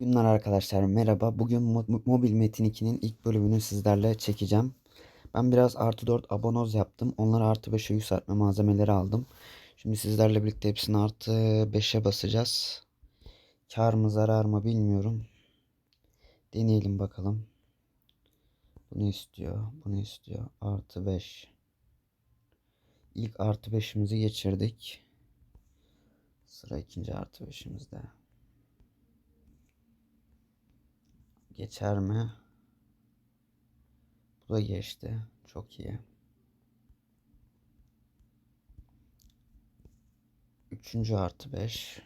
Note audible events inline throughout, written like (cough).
Günler arkadaşlar merhaba. Bugün Mo- Mobil Metin 2'nin ilk bölümünü sizlerle çekeceğim. Ben biraz artı 4 abonoz yaptım. Onlara artı 5'e yükseltme malzemeleri aldım. Şimdi sizlerle birlikte hepsini artı 5'e basacağız. Kar mı zarar mı bilmiyorum. Deneyelim bakalım. Bunu istiyor. Bunu istiyor. Artı 5. İlk artı 5'imizi geçirdik. Sıra ikinci artı 5'imizde. Geçer mi? Bu da geçti. Çok iyi. Üçüncü artı beş.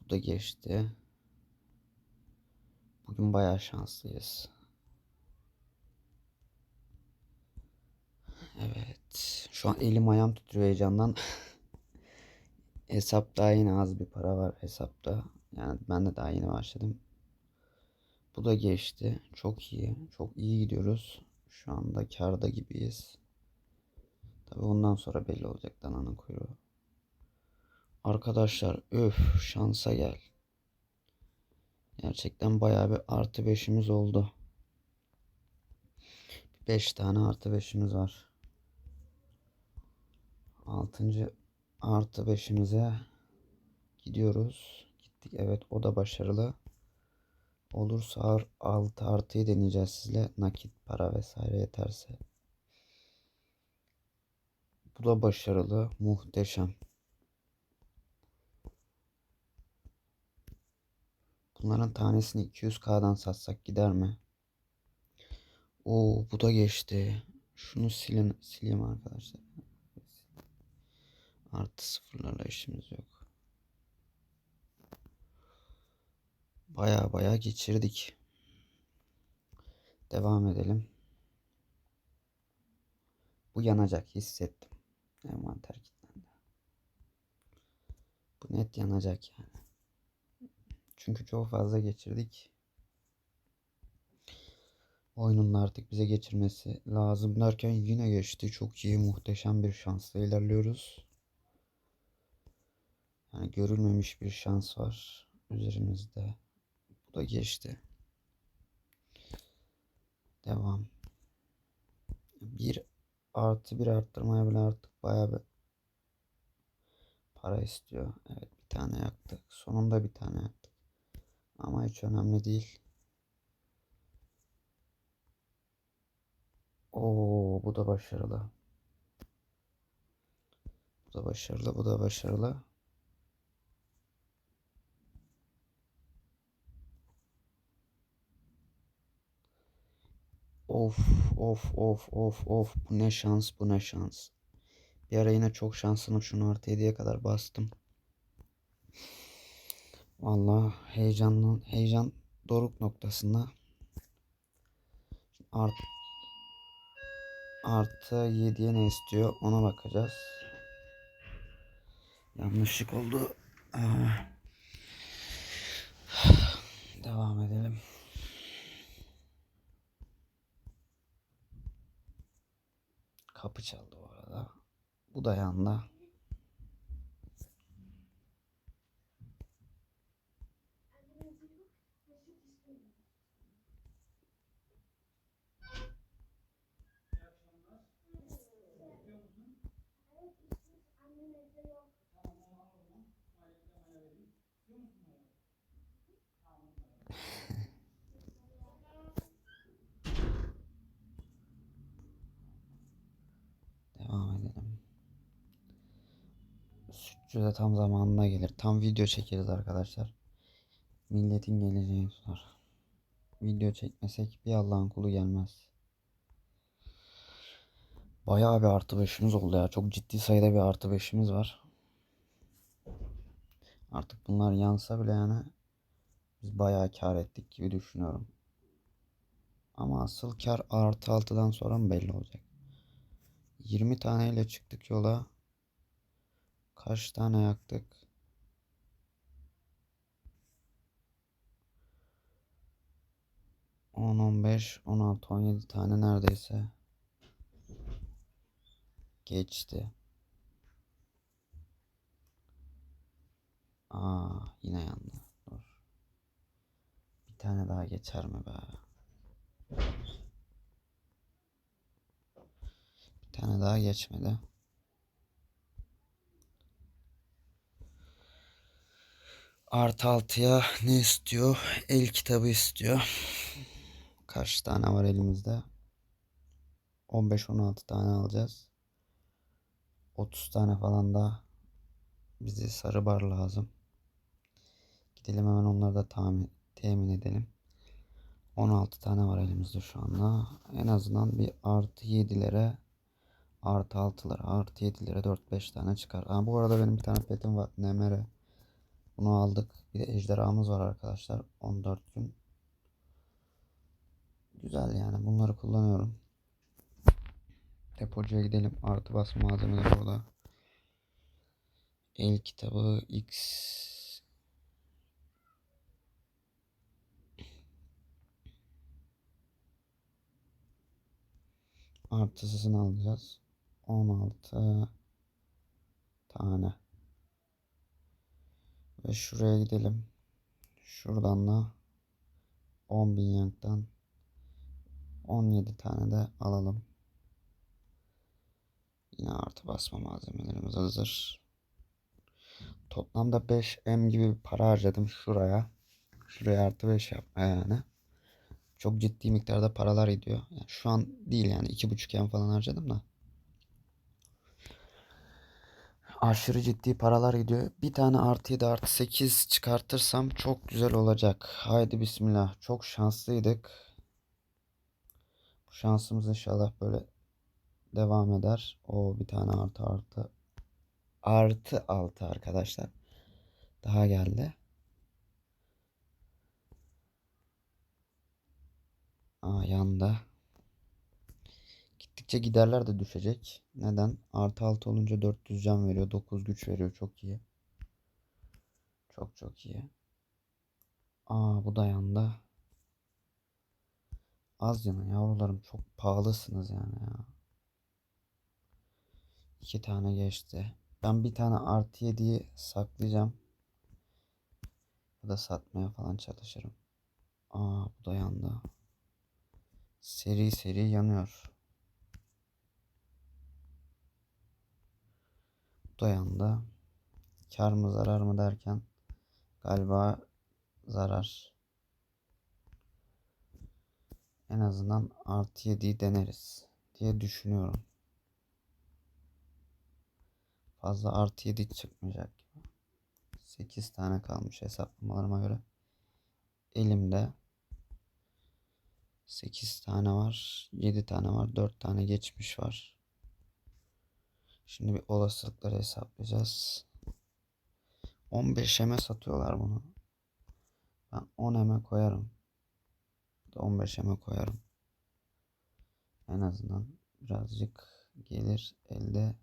Bu da geçti. Bugün bayağı şanslıyız. Evet. Şu an elim ayağım titriyor heyecandan. (laughs) Hesapta yine az bir para var hesapta. Yani ben de daha yeni başladım. Bu da geçti. Çok iyi. Çok iyi gidiyoruz. Şu anda karda gibiyiz. Tabi ondan sonra belli olacak dananın kuyruğu. Arkadaşlar öf şansa gel. Gerçekten bayağı bir artı beşimiz oldu. Beş tane artı beşimiz var. Altıncı artı beşimize gidiyoruz. Gittik evet o da başarılı. Olursa altı artıyı deneyeceğiz sizle. Nakit para vesaire yeterse. Bu da başarılı. Muhteşem. Bunların tanesini 200k'dan satsak gider mi? Oo bu da geçti. Şunu silin sileyim arkadaşlar. Artı sıfırlarla işimiz yok. Baya baya geçirdik. Devam edelim. Bu yanacak hissettim. Envanter kilitlendi. Bu net yanacak yani. Çünkü çok fazla geçirdik. Oyunun artık bize geçirmesi lazım derken yine geçti. Çok iyi muhteşem bir şansla ilerliyoruz. Yani görülmemiş bir şans var üzerimizde. Bu da geçti. Devam. Bir artı bir arttırmaya bile artık bayağı bir para istiyor. Evet bir tane yaktık. Sonunda bir tane yaktık. Ama hiç önemli değil. Oo bu da başarılı. Bu da başarılı, bu da başarılı. Of of of of of bu ne şans bu ne şans. Bir ara yine çok şansını şunu artı 7'ye kadar bastım. Vallahi heyecanlı heyecan doruk noktasında. Art, artı 7'ye ne istiyor ona bakacağız. Yanlışlık oldu. Ah. Devam edelim. Kapı çaldı bu arada. Bu da yanda. Devam edelim. Sütçü de tam zamanına gelir. Tam video çekeriz arkadaşlar. Milletin geleceği tutar. Video çekmesek bir Allah'ın kulu gelmez. Bayağı bir artı beşimiz oldu ya. Çok ciddi sayıda bir artı beşimiz var. Artık bunlar yansa bile yani biz bayağı kar ettik gibi düşünüyorum. Ama asıl kar artı altıdan sonra mı belli olacak? 20 taneyle çıktık yola. Kaç tane yaktık? On, on beş, on altı, on yedi tane neredeyse. Geçti. Aa yine yandı. Dur. Bir tane daha geçer mi be? Bir tane daha geçmedi. Artı altıya ne istiyor? El kitabı istiyor. Kaç tane var elimizde? 15-16 tane alacağız. 30 tane falan da bize sarı bar lazım. Gidelim hemen onları da tahmin, temin edelim. 16 tane var elimizde şu anda. En azından bir artı 7'lere artı 6'lara artı 7'lere 4-5 tane çıkar. Ha, bu arada benim bir tane petim var. Nemere. Bunu aldık. Bir de ejderhamız var arkadaşlar. 14 gün. Güzel yani. Bunları kullanıyorum. Depocuya gidelim. Artı basma malzemeleri burada. El kitabı X artısını alacağız. 16 tane. Ve şuraya gidelim. Şuradan da 10 bin yanktan 17 tane de alalım. Yine artı basma malzemelerimiz hazır. Toplamda 5M gibi bir para harcadım şuraya. Şuraya artı 5 yapmaya yani. Çok ciddi miktarda paralar ediyor. Yani şu an değil yani 2,5M falan harcadım da. Aşırı ciddi paralar gidiyor. Bir tane artı 7 artı 8 çıkartırsam çok güzel olacak. Haydi bismillah. Çok şanslıydık. Bu şansımız inşallah böyle devam eder. O bir tane artı artı. Artı 6 arkadaşlar. Daha geldi. Aa yanda. Gittikçe giderler de düşecek. Neden? Artı 6 olunca 400 can veriyor. 9 güç veriyor. Çok iyi. Çok çok iyi. Aa bu da yanda. Az yana yavrularım çok pahalısınız yani ya. İki tane geçti. Ben bir tane artı 7'yi saklayacağım. Ya da satmaya falan çalışırım. Aa bu da yandı. Seri seri yanıyor. Bu da yandı. Kar mı zarar mı derken galiba zarar. En azından artı 7'yi deneriz diye düşünüyorum. Fazla artı 7 çıkmayacak gibi. 8 tane kalmış hesaplamalarıma göre. Elimde 8 tane var. 7 tane var. 4 tane geçmiş var. Şimdi bir olasılıkları hesaplayacağız. 15 eme satıyorlar bunu. Ben 10 eme koyarım. 15 eme koyarım. En azından birazcık gelir elde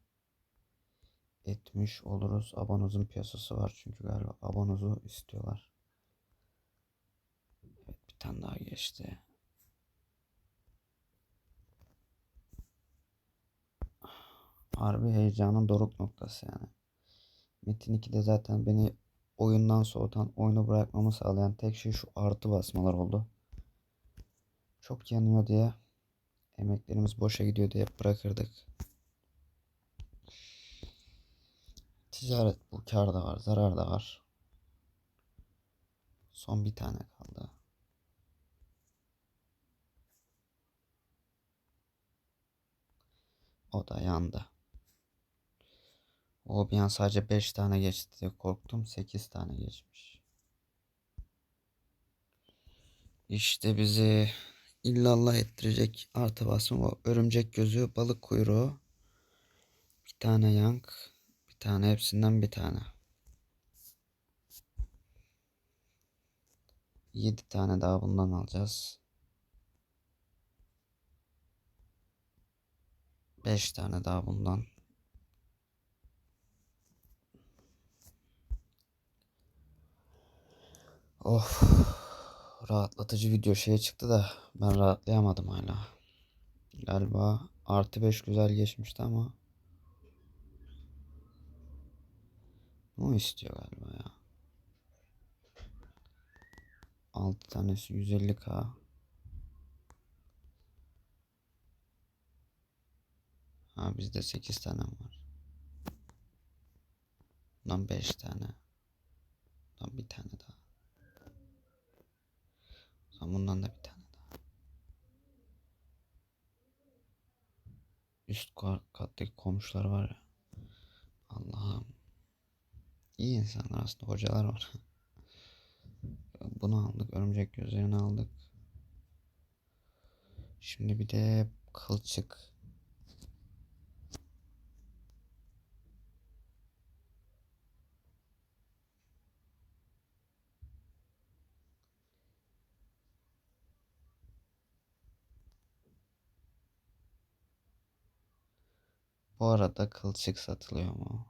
etmiş oluruz. Abanozun piyasası var çünkü galiba abanozu istiyorlar. Evet bir tane daha geçti. Harbi heyecanın doruk noktası yani. Metin 2'de zaten beni oyundan soğutan, oyunu bırakmamı sağlayan tek şey şu artı basmalar oldu. Çok yanıyor diye, emeklerimiz boşa gidiyor diye bırakırdık. Ticaret bu, kar da var, zarar da var. Son bir tane kaldı. O da yandı. O bir an sadece 5 tane geçti diye korktum. 8 tane geçmiş. İşte bizi illallah ettirecek artı basma o örümcek gözü, balık kuyruğu, bir tane yank, bir tane hepsinden bir tane. 7 tane daha bundan alacağız. 5 tane daha bundan. Of. Rahatlatıcı video şeye çıktı da ben rahatlayamadım hala. Galiba artı 5 güzel geçmişti ama. O istiyor galiba ya. 6 tanesi 150k. Ha bizde 8 tane var. Bundan 5 tane. Bundan bir tane daha. O zaman bundan da bir tane daha. Üst ka- kattaki komşular var ya. Allah'ım. İyi insanlar aslında hocalar var. (laughs) Bunu aldık. Örümcek gözlerini aldık. Şimdi bir de kılçık. Bu arada kılçık satılıyor mu?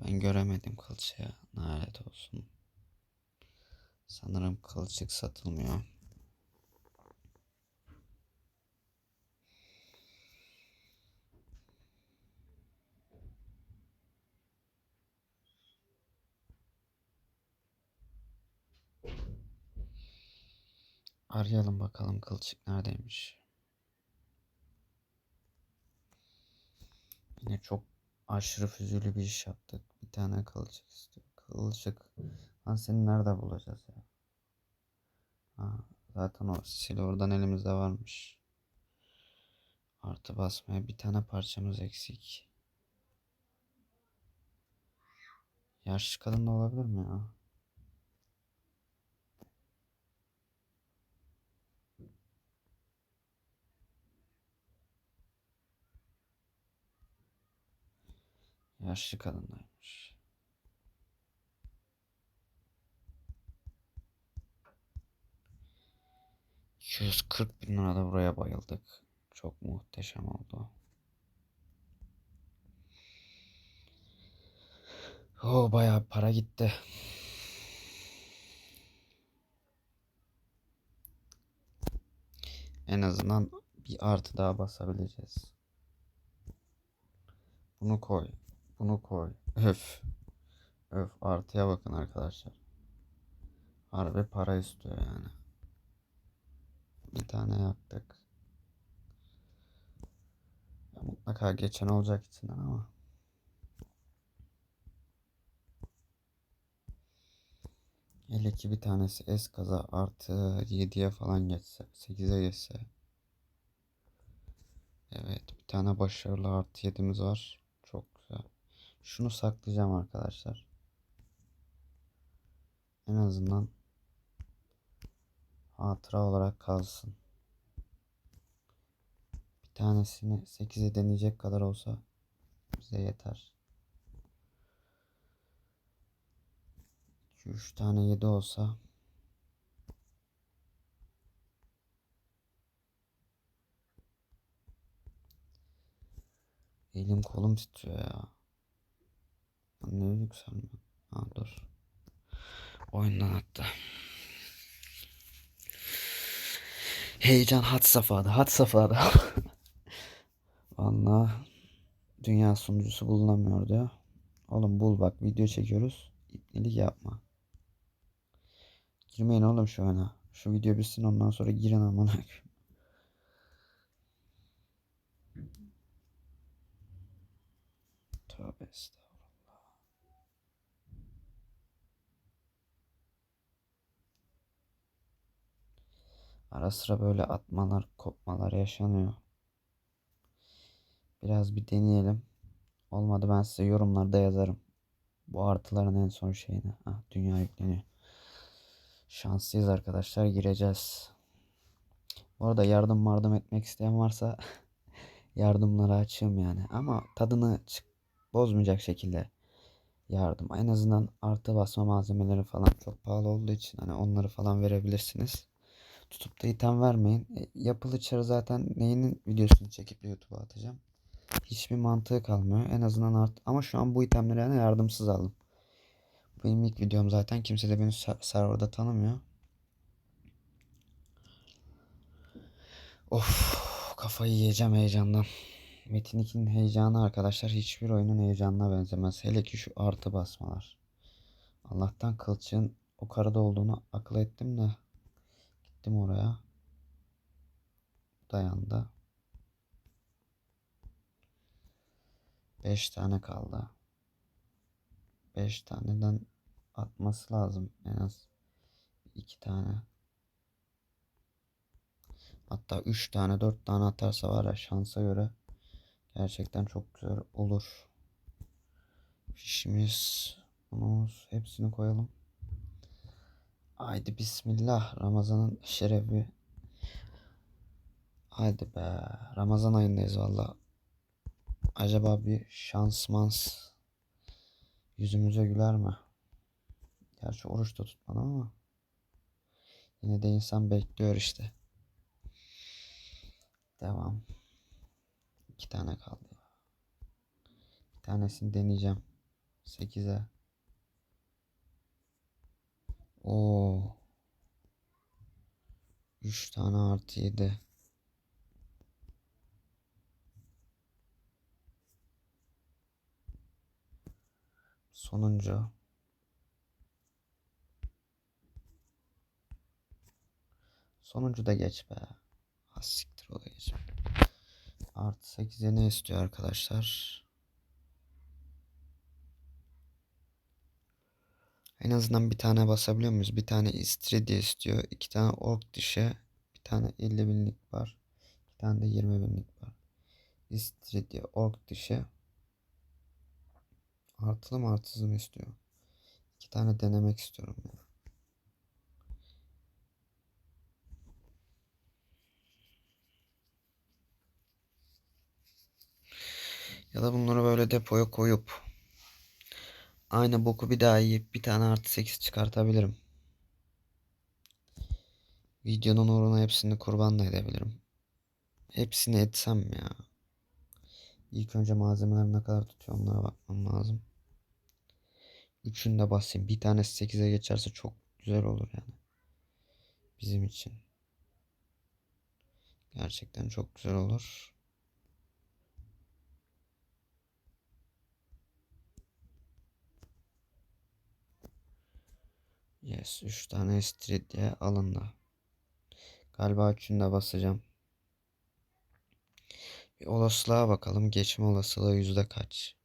Ben göremedim kılçığı. Lanet olsun. Sanırım kılçık satılmıyor. Arayalım bakalım kılçık neredeymiş. Yine çok aşırı füzülü bir iş yaptık. Bir tane kılçık istiyor. Kılçık. Lan seni nerede bulacağız ya? Ha, zaten o sil oradan elimizde varmış. Artı basmaya bir tane parçamız eksik. Yaşlı kadın da olabilir mi ya? Yaşlı kadındaymış. ...240 bin lirada buraya bayıldık. Çok muhteşem oldu. Oo bayağı para gitti. En azından bir artı daha basabileceğiz. Bunu koy. Bunu koy. Öf. Öf artıya bakın arkadaşlar. Harbi para istiyor yani. Bir tane yaktık. Ya mutlaka geçen olacak içinden ama. Hele ki bir tanesi es kaza artı 7'ye falan geçse. 8'e geçse. Evet bir tane başarılı artı 7'miz var. Şunu saklayacağım arkadaşlar. En azından hatıra olarak kalsın. Bir tanesini 8'e deneyecek kadar olsa bize yeter. 2-3 tane 7 olsa Elim kolum titriyor ya. Ne yükselme. Ha dur. Oyundan attı. Heyecan had safhada, had safhada. (laughs) Vallahi dünya sunucusu bulunamıyor diyor. Oğlum bul bak video çekiyoruz. İpnelik yapma. Girmeyin oğlum şu ana. Şu video bitsin ondan sonra girin amına. Tövbe estağfurullah. Ara sıra böyle atmalar, kopmalar yaşanıyor. Biraz bir deneyelim. Olmadı ben size yorumlarda yazarım. Bu artıların en son şeyini. Ha, dünya yükleniyor. Şanslıyız arkadaşlar gireceğiz. Bu arada yardım yardım etmek isteyen varsa (laughs) yardımları açığım yani. Ama tadını bozmayacak şekilde yardım. En azından artı basma malzemeleri falan çok pahalı olduğu için hani onları falan verebilirsiniz. Tutup da item vermeyin. E, yapılı çarı zaten neyinin videosunu çekip YouTube'a atacağım. Hiçbir mantığı kalmıyor. En azından art ama şu an bu itemleri yani yardımsız aldım. Benim ilk videom zaten kimse de beni ser- serverda tanımıyor. Of kafayı yiyeceğim heyecandan. Metin 2'nin heyecanı arkadaşlar hiçbir oyunun heyecanına benzemez. Hele ki şu artı basmalar. Allah'tan kılçığın o karada olduğunu akıl ettim de gittim oraya. Dayandı. 5 tane kaldı. 5 taneden atması lazım en az. 2 tane. Hatta 3 tane 4 tane atarsa var ya şansa göre gerçekten çok güzel olur. Fişimiz, unumuz hepsini koyalım. Haydi bismillah Ramazan'ın şerefi. Haydi be Ramazan ayındayız valla. Acaba bir şans mans yüzümüze güler mi? Gerçi oruç da tutmadım ama yine de insan bekliyor işte. Devam. İki tane kaldı. Bir tanesini deneyeceğim. Sekize. Oo. Üç tane artı yedi. Sonuncu. Sonuncu da geç be. Ha siktir o da geç. Artı 8'e ne istiyor arkadaşlar? En azından bir tane basabiliyor muyuz? Bir tane istiridye istiyor. iki tane ork dişi. Bir tane 50 binlik var. Bir tane de 20 binlik var. İstiridye, ork dişi. Artılı mı artısız mı istiyor? İki tane denemek istiyorum ya. Ya da bunları böyle depoya koyup aynı boku bir daha yiyip bir tane artı 8 çıkartabilirim. Videonun uğruna hepsini kurban da edebilirim. Hepsini etsem ya. İlk önce malzemeler ne kadar tutuyor onlara bakmam lazım. Üçünü de basayım. Bir tanesi 8'e geçerse çok güzel olur yani. Bizim için. Gerçekten çok güzel olur. Yes. 3 tane istiridye alındı. Galiba üçünü de basacağım. Bir olasılığa bakalım. Geçme olasılığı yüzde kaç?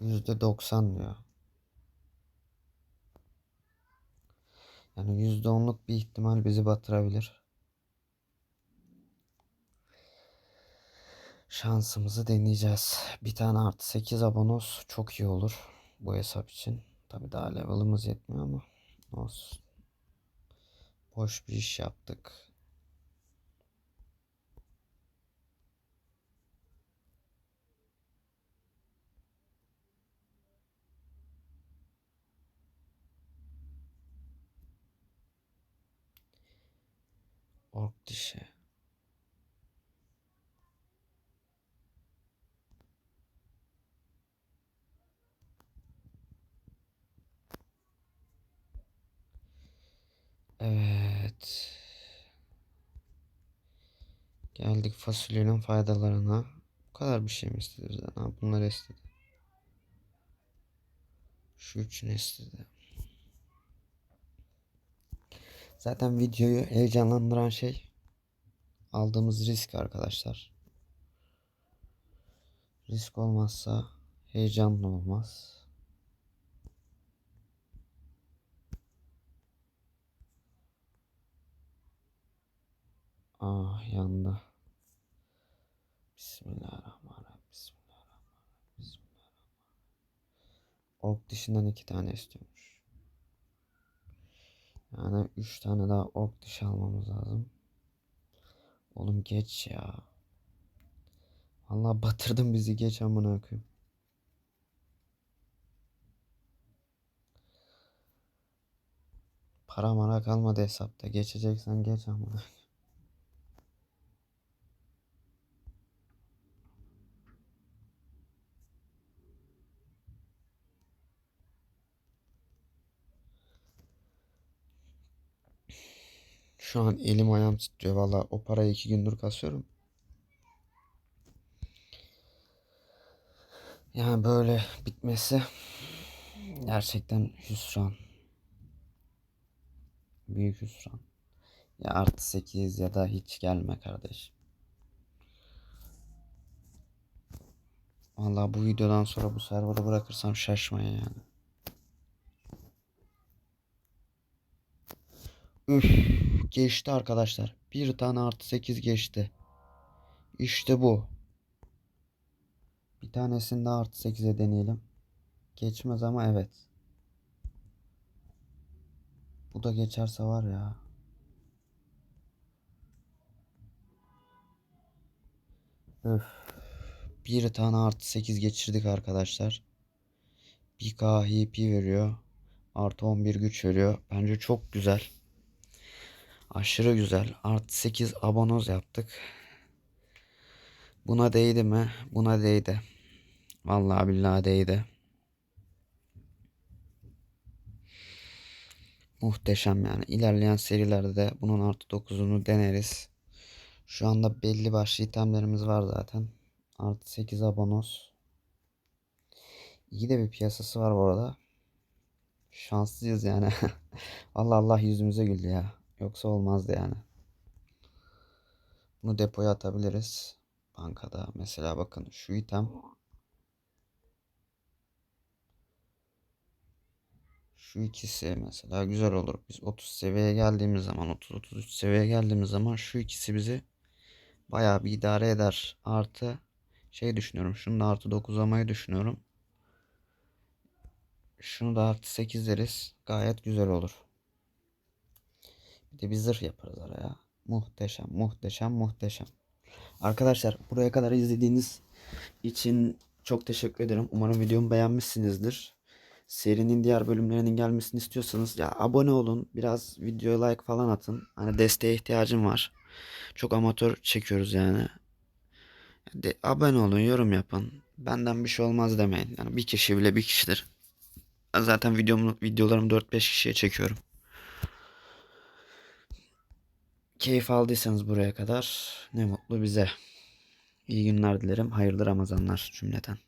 Yüzde doksan diyor. Yani yüzde onluk bir ihtimal bizi batırabilir. Şansımızı deneyeceğiz. Bir tane artı 8 abonos çok iyi olur bu hesap için. Tabi daha level'ımız yetmiyor ama olsun. Boş bir iş yaptık. Ork dişi. Geldik fasulyenin faydalarına. Bu kadar bir şey mi istedi bizden? Ha, bunları istedi. Şu üçünü istedi. Zaten videoyu heyecanlandıran şey aldığımız risk arkadaşlar. Risk olmazsa heyecanlı olmaz. Ah yandı. Bismillahirrahmanirrahim. Bismillahirrahmanirrahim. Bismillahirrahmanirrahim. Ork dişinden iki tane istiyormuş. Yani üç tane daha ork dişi almamız lazım. Oğlum geç ya. Vallahi batırdın bizi geç amına koyayım. Para mara kalmadı hesapta. Geçeceksen geç amına. Şu an elim ayağım titriyor valla. O parayı iki gündür kasıyorum. Yani böyle bitmesi gerçekten hüsran. Büyük hüsran. Ya artı 8 ya da hiç gelme kardeşim. Vallahi bu videodan sonra bu serverı bırakırsam şaşmayın yani. Üf, geçti arkadaşlar. Bir tane artı 8 geçti. İşte bu. Bir tanesini de artı 8'e deneyelim. Geçmez ama evet. Bu da geçerse var ya. Öf. Bir tane artı 8 geçirdik arkadaşlar. 1K HP veriyor. Artı 11 güç veriyor. Bence çok güzel. Aşırı güzel. Artı 8 abonoz yaptık. Buna değdi mi? Buna değdi. Vallahi billahi değdi. Muhteşem yani. İlerleyen serilerde de bunun artı 9'unu deneriz. Şu anda belli başlı itemlerimiz var zaten. Artı 8 abonos. İyi de bir piyasası var bu arada. Şanslıyız yani. (laughs) Allah Allah yüzümüze güldü ya. Yoksa olmazdı yani. Bunu depoya atabiliriz. Bankada mesela bakın şu item Şu ikisi mesela güzel olur. Biz 30 seviyeye geldiğimiz zaman 30-33 seviyeye geldiğimiz zaman şu ikisi bizi bayağı bir idare eder. Artı şey düşünüyorum. Şunu da artı 9'lamayı düşünüyorum. Şunu da artı 8 deriz. Gayet güzel olur. Bir de bir zırh yaparız araya. Muhteşem, muhteşem, muhteşem. Arkadaşlar buraya kadar izlediğiniz için çok teşekkür ederim. Umarım videomu beğenmişsinizdir. Serinin diğer bölümlerinin gelmesini istiyorsanız ya abone olun. Biraz videoya like falan atın. Hani desteğe ihtiyacım var. Çok amatör çekiyoruz yani. De, abone olun, yorum yapın. Benden bir şey olmaz demeyin. Yani bir kişi bile bir kişidir. Zaten videomu, videolarımı 4-5 kişiye çekiyorum. Keyif aldıysanız buraya kadar ne mutlu bize. İyi günler dilerim. Hayırlı Ramazanlar cümleten.